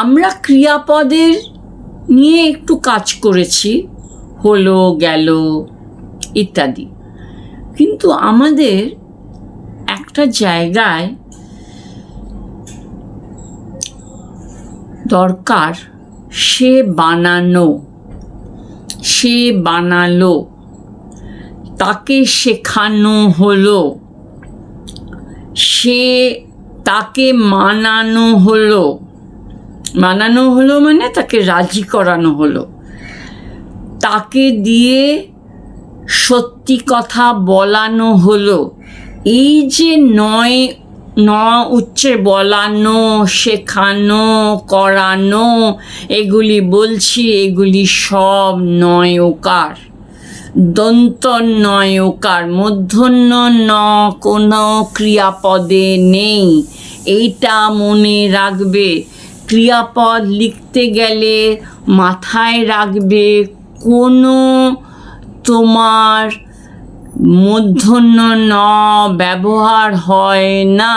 আমরা ক্রিয়াপদের নিয়ে একটু কাজ করেছি, হলো, গেল, ইত্যাদি। কিন্তু আমাদের একটা জায়গায় দরকার সে বানানো, সে বানালো, তাকে শেখানো হলো, সে তাকে মানানো হলো। মানানো হলো মানে তাকে রাজি করানো হলো। তাকে দিয়ে সত্যি কথা বলানো হলো। এই যে নয় ন উচ্চে বলানো, শেখানো, করানো, এগুলি বলছি, এগুলি সব নয় ওকার দন্ত নয় ওকার মূর্ধন্য ন, কোনো ক্রিয়াপদে নেই। এইটা মনে রাখবে। ক্রিয়াপদ লিখতে গেলে মাথায় রাখবে কোনো তোমার মূর্ধন্য ন ব্যবহার হয় না।